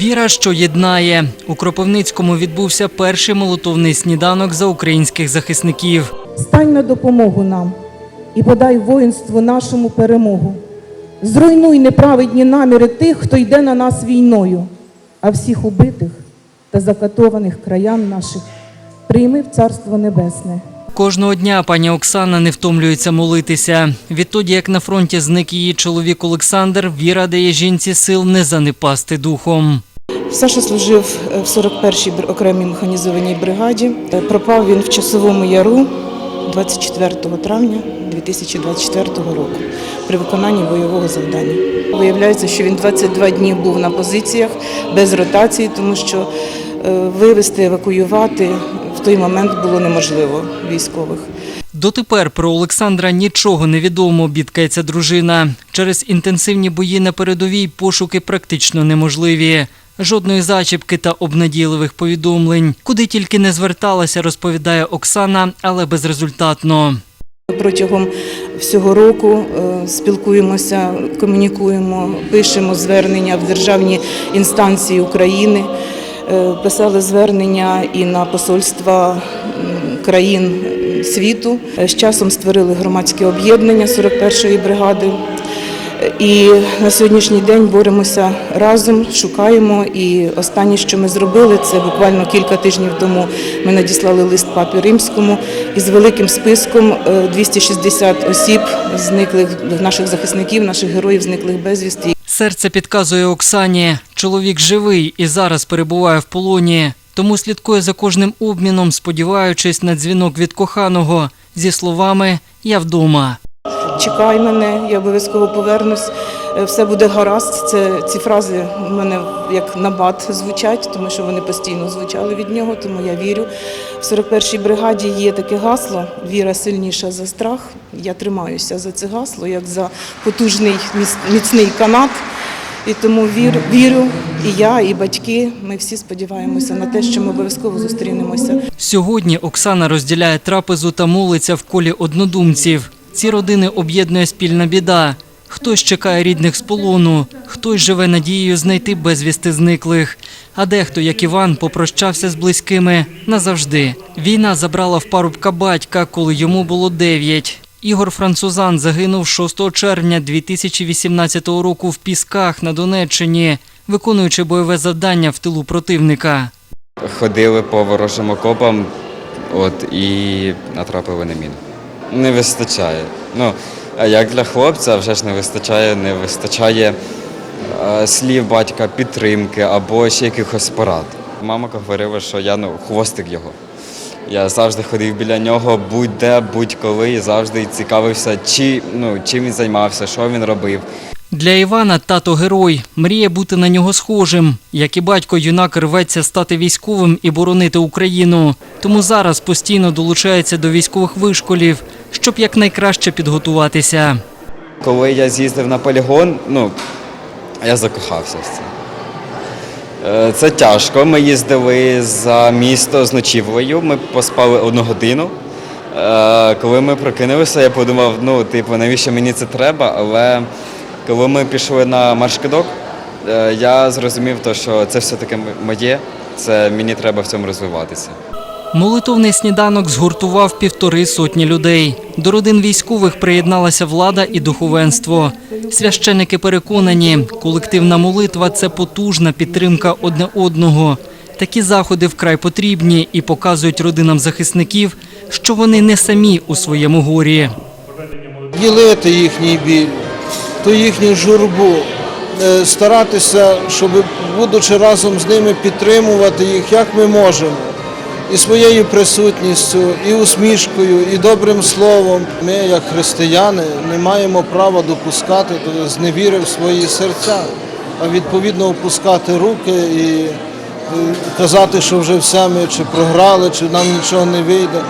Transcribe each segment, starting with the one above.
Віра, що єднає у Кропивницькому відбувся перший молотовний сніданок за українських захисників. Стань на допомогу нам і подай воїнству нашому перемогу. Зруйнуй неправедні наміри тих, хто йде на нас війною, а всіх убитих та закатованих краян наших прийми в Царство Небесне. Кожного дня пані Оксана не втомлюється молитися. Відтоді, як на фронті зник її чоловік Олександр, віра дає жінці сил не занепасти духом. Саша служив е, в 41-й бр- окремій механізованій бригаді. Е, Пропав він в часовому яру 24 травня 2024 року при виконанні бойового завдання. Виявляється, що він 22 дні був на позиціях без ротації, тому що е, вивезти, евакуювати той момент було неможливо військових. Дотепер про Олександра нічого не відомо, бідкається дружина. Через інтенсивні бої на передовій пошуки практично неможливі. Жодної зачіпки та обнадійливих повідомлень. Куди тільки не зверталася, розповідає Оксана, але безрезультатно. Протягом всього року е, спілкуємося, комунікуємо, пишемо звернення в державні інстанції України, писали звернення і на посольства країн е, світу. Е, З часом створили громадське об'єднання 41-ї бригади. Е, І на сьогоднішній день боремося разом, шукаємо. І останнє, що ми зробили, це буквально кілька тижнів тому ми надіслали лист папі римському із великим списком е, 260 осіб, зниклих наших захисників, наших героїв, зниклих безвісти. Серце підказує Оксані. Чоловік живий і зараз перебуває в полоні. Тому слідкує за кожним обміном, сподіваючись на дзвінок від коханого зі словами Я вдома. Чекай мене, я обов'язково повернусь. Е, Все буде гаразд. Це ці фрази в мене як набат звучать, тому що вони постійно звучали від нього. Тому я вірю. В 41-й бригаді є таке гасло Віра сильніша за страх. Я тримаюся за це гасло, як за потужний міцний канат. І тому вірю, вірю, і я, і батьки. Ми всі сподіваємося на те, що ми обов'язково зустрінемося. Сьогодні Оксана розділяє трапезу та молиться в колі однодумців. Ці родини об'єднує спільна біда. Хтось чекає рідних з полону, хтось живе надією знайти безвісти зниклих. А дехто, як Іван, попрощався з близькими назавжди. Війна забрала в парубка батька, коли йому було дев'ять. Ігор Французан загинув 6 червня 2018 року в Пісках на Донеччині, виконуючи бойове завдання в тилу противника. Ходили по ворожим окопам от, і натрапили на міну. Не вистачає. Ну, а як для хлопця вже ж не вистачає, не вистачає е, слів батька, підтримки або ще якихось порад. Мама говорила, що я ну, хвостик його. Я завжди ходив біля нього будь-де, будь-коли, і завжди цікавився, чи, ну, чим він займався, що він робив. Для Івана тато герой, мріє бути на нього схожим. Як і батько, юнак рветься стати військовим і боронити Україну. Тому зараз постійно долучається до військових вишколів, щоб якнайкраще підготуватися. Коли я з'їздив на полігон, ну, я закохався в це. Е, Це тяжко. Ми їздили за місто з ночівлею, ми поспали одну годину. Е, Коли ми прокинулися, я подумав, ну, типу, навіщо мені це треба? Але коли ми пішли на маршкидок, е, я зрозумів, що це все-таки моє, це мені треба в цьому розвиватися. Молитовний сніданок згуртував півтори сотні людей. До родин військових приєдналася влада і духовенство. Священники переконані, колективна молитва це потужна підтримка одне одного. Такі заходи вкрай потрібні і показують родинам захисників, що вони не самі у своєму горі. ділити їхній біль, ту їхню журбу, е, старатися, щоб, будучи разом з ними, підтримувати їх, як ми можемо. І своєю присутністю, і усмішкою, і добрим словом. Ми, як християни, не маємо права допускати до зневіри в свої серця, а відповідно опускати руки і е, казати, що вже все ми чи програли, чи нам нічого не вийде.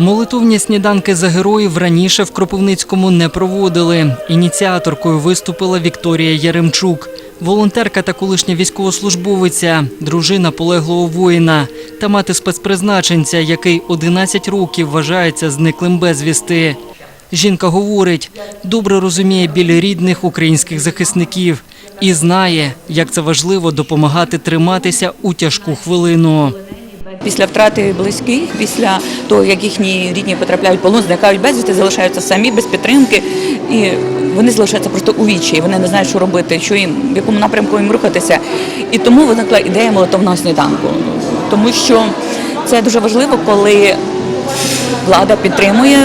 Молитовні сніданки за героїв раніше в Кропивницькому не проводили. Ініціаторкою виступила Вікторія Яремчук, волонтерка та колишня військовослужбовиця, дружина полеглого воїна та мати спецпризначенця, який 11 років вважається зниклим безвісти. Жінка говорить, добре розуміє біль рідних українських захисників. і знає, як це важливо допомагати триматися у тяжку хвилину. Після втрати близьких, після того, як їхні рідні потрапляють в полон, зникають безвісти, залишаються самі без підтримки, і вони залишаються просто у вічі, вони не знають, що робити, що їм, в якому напрямку їм рухатися. І тому виникла ідея молитовного сніданку. Тому що це дуже важливо, коли влада підтримує,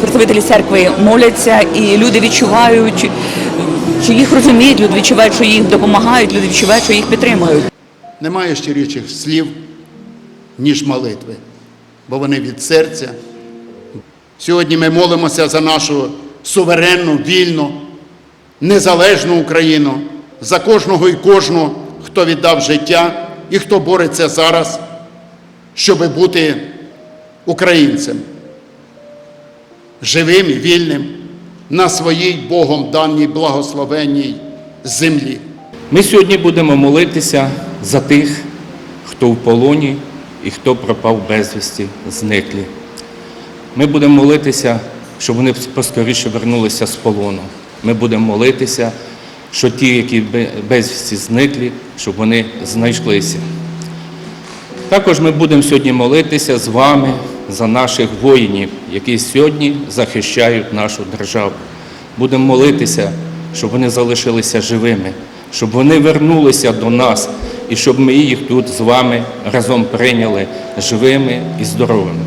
представителі церкви моляться, і люди відчувають, що їх розуміють, люди відчувають, що їх допомагають, люди відчувають, що їх підтримують. Немає щиріших слів, ніж молитви, бо вони від серця. Сьогодні ми молимося за нашу суверенну, вільну, незалежну Україну, за кожного і кожну, хто віддав життя і хто бореться зараз, щоб бути українцем, живим і вільним на своїй Богом даній благословенній землі. Ми сьогодні будемо молитися за тих, хто в полоні і хто пропав безвісті, зниклі. Ми будемо молитися, щоб вони поскоріше вернулися з полону. Ми будемо молитися, що ті, які бе- безвісті зниклі, щоб вони знайшлися. Також ми будемо сьогодні молитися з вами за наших воїнів, які сьогодні захищають нашу державу. Будемо молитися, щоб вони залишилися живими, щоб вони вернулися до нас і щоб ми їх тут з вами разом прийняли живими і здоровими.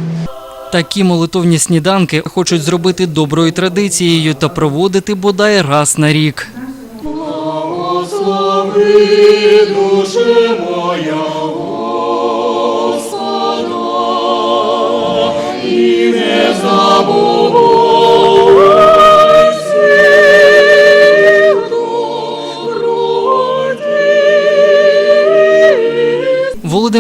Такі молитовні сніданки хочуть зробити доброю традицією та проводити бодай раз на рік.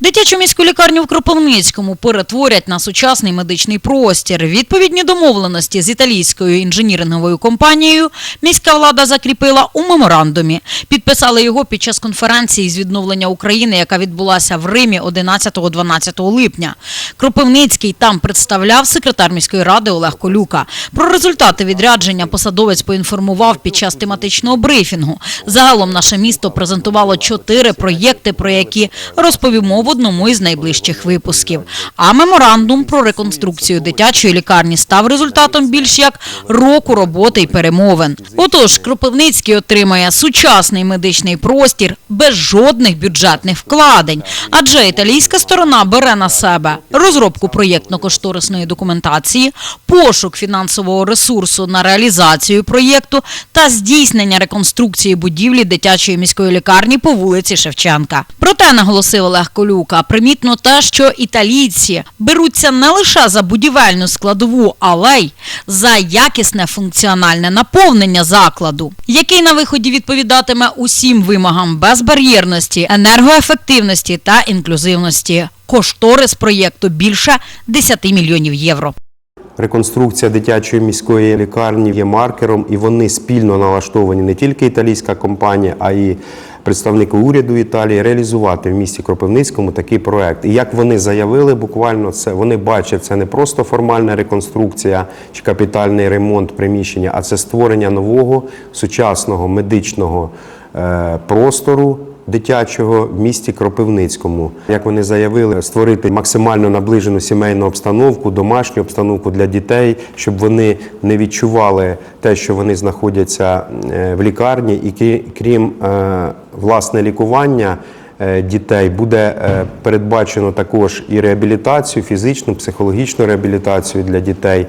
Дитячу міську лікарню в Кропивницькому перетворять на сучасний медичний простір. Відповідні домовленості з італійською інженіринговою компанією міська влада закріпила у меморандумі. Підписали його під час конференції з відновлення України, яка відбулася в Римі 11-12 липня. Кропивницький там представляв секретар міської ради Олег Колюка. Про результати відрядження посадовець поінформував під час тематичного брифінгу. Загалом наше місто презентувало чотири проєкти, про які розповімо в одному із найближчих випусків. А меморандум про реконструкцію дитячої лікарні став результатом більш як року роботи й перемовин. Отож, Кропивницький отримає сучасний медичний простір без жодних бюджетних вкладень, адже італійська сторона бере на себе розробку проєктно-кошторисної документації, пошук фінансового ресурсу на реалізацію проєкту та здійснення реконструкції будівлі дитячої міської лікарні по вулиці Шевченка. Проте наголосив Олег Колюка, примітно те, що італійці беруться не лише за будівельну складову, але й за якісне функціональне наповнення закладу, який на виході відповідатиме усім вимогам безбар'єрності, енергоефективності та інклюзивності. Кошторис проєкту більше 10 мільйонів євро. Реконструкція дитячої міської лікарні є маркером, і вони спільно налаштовані не тільки італійська компанія, а й представники уряду Італії реалізувати в місті Кропивницькому такий проект. І як вони заявили, буквально це вони бачать це не просто формальна реконструкція чи капітальний ремонт приміщення, а це створення нового сучасного медичного е, простору дитячого в місті Кропивницькому. Як вони заявили, створити максимально наближену сімейну обстановку, домашню обстановку для дітей, щоб вони не відчували те, що вони знаходяться е, в лікарні, і крім е, власне лікування. е, Дітей буде передбачено також і реабілітацію, фізичну, психологічну реабілітацію для дітей.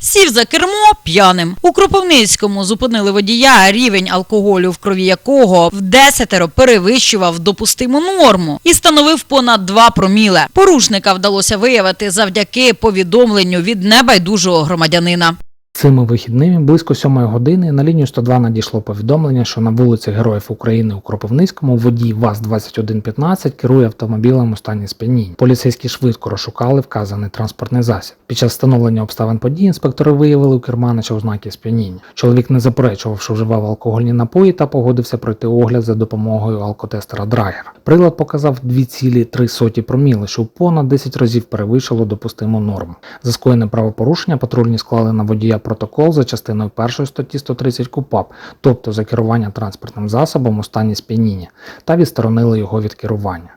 Сів за кермо п'яним. У Кропивницькому зупинили водія, рівень алкоголю, в крові якого в десятеро перевищував допустиму норму і становив понад 2 проміле. Порушника вдалося виявити завдяки повідомленню від небайдужого громадянина. Цими вихідними близько 7 години на лінію 102 надійшло повідомлення, що на вулиці Героїв України у Кропивницькому водій ВАЗ-2115 керує автомобілем у стані сп'яніння. Поліцейські швидко розшукали вказаний транспортний засіб. Під час встановлення обставин події інспектори виявили у керманича ознаки сп'яніння. Чоловік не заперечував, що вживав алкогольні напої та погодився пройти огляд за допомогою алкотестера Драгер. Прилад показав 2,3 проміли, що понад 10 разів перевищило допустиму норму. За скоєне правопорушення патрульні склали на водія протокол за частиною 1 статті 130 КУПАП, тобто за керування транспортним засобом у стані сп'яніння, та відсторонили його від керування.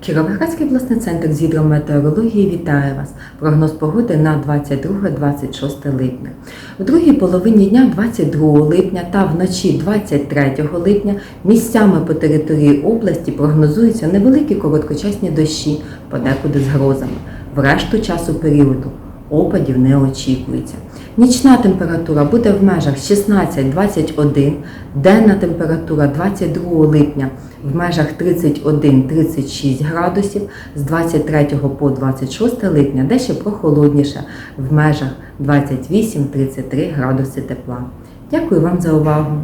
Кіровоградський обласний центр з гідрометеорології вітає вас. Прогноз погоди на 22-26 липня. У другій половині дня 22 липня та вночі 23 липня місцями по території області прогнозуються невеликі короткочасні дощі, подекуди з грозами. В решту часу періоду опадів не очікується. Нічна температура буде в межах 16-21, денна температура 22 липня в межах 31-36 градусів, з 23 по 26 липня дещо прохолодніше в межах 28-33 градуси тепла. Дякую вам за увагу!